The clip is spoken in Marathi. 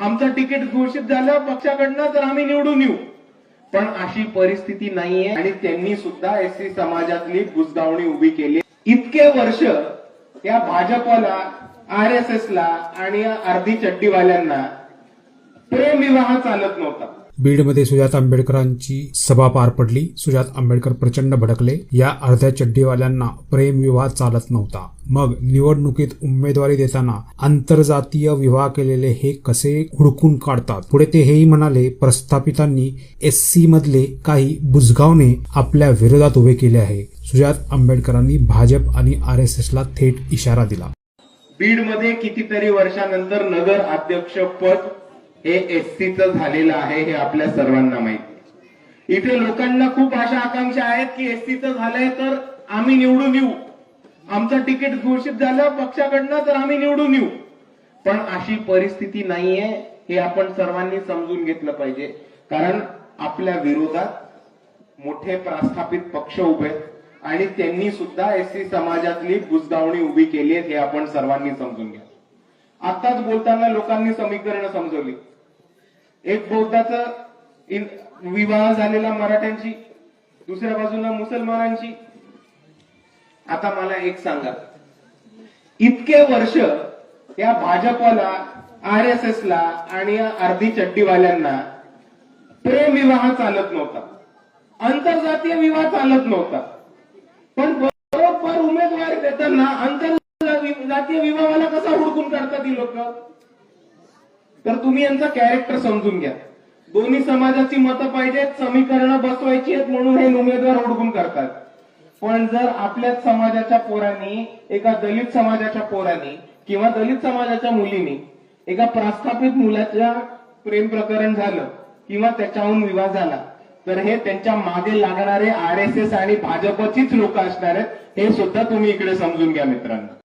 आमचं तिकीट घोषित झालं पक्षाकडनं तर आम्ही निवडून येऊ. पण अशी परिस्थिती नाहीये आणि त्यांनी सुद्धा एस समाजातली घुसगावणी उभी केली. इतके वर्ष या भाजपला आर एस एस ला आणि अर्धी चड्डीवाल्यांना प्रेमविवाह चालत नव्हता. बीडमध्ये सुजात आंबेडकरांची सभा पार पडली. सुजात आंबेडकर प्रचंड भडकले. या अर्ध्या चड्डीवाल्यांना प्रेमविवाह चालत नव्हता. मग निवडणुकीत उमेदवारी देताना आंतरजातीय विवाह केलेले हे कसे हुडकून काढतात? पुढे ते हेही म्हणाले प्रस्थापितांनी एस सी मधले काही बुजगावने आपल्या विरोधात उभे केले आहे. सुजात आंबेडकरांनी भाजप आणि आर एस एस ला थेट इशारा दिला. बीडमध्ये कितीतरी वर्षानंतर नगर अध्यक्ष पद हे एससीचं झालेलं आहे हे आपल्या सर्वांना माहिती इथे लोकांना खूप अशा आकांक्षा आहेत की एससीचं झालंय तर आम्ही निवडून येऊ. आमचं तिकीट घोषित झालं पक्षाकडनं तर आम्ही निवडून येऊ. पण अशी परिस्थिती नाहीये हे आपण सर्वांनी समजून घेतलं पाहिजे. कारण आपल्या विरोधात मोठे प्रस्थापित पक्ष उभे आहेत आणि त्यांनी सुद्धा एससी समाजातली बुजगावणी उभी केली आहे हे आपण सर्वांनी समजून घ्या. आताच बोलताना लोकांनी समीकरण समजवली. एक बौद्धाचा विवाह झालेला मराठ्यांची दुसऱ्या बाजूला मुसलमानांची आता मला एक सांगा. इतके वर्ष या भाजपला आर एस एस ला आणि अर्धी चड्डीवाल्यांना प्रेमविवाह चालत नव्हता. आंतरजातीय विवाह चालत नव्हता. पण बरोबर उमेदवारी देताना आंतरजातीय विवाहाला कसा हुडकून काढतात ही लोक? तर तुम्ही यांचा कॅरेक्टर समजून घ्या. दोन्ही समाजाची मतं पाहिजेत समीकरणं बसवायची आहेत म्हणून हे उमेदवार हुडकून करतात पण जर आपल्याच समाजाच्या पोरांनी एका दलित समाजाच्या पोरांनी किंवा दलित समाजाच्या मुलीने एका प्रस्थापित मुलाच्या प्रेम प्रकरण झालं किंवा त्याच्याहून विवाह झाला तर हे त्यांच्या मागे लागणारे आर एस एस आणि भाजपचीच लोक असणार आहेत हे सुद्धा तुम्ही इकडे समजून घ्या मित्रांनो.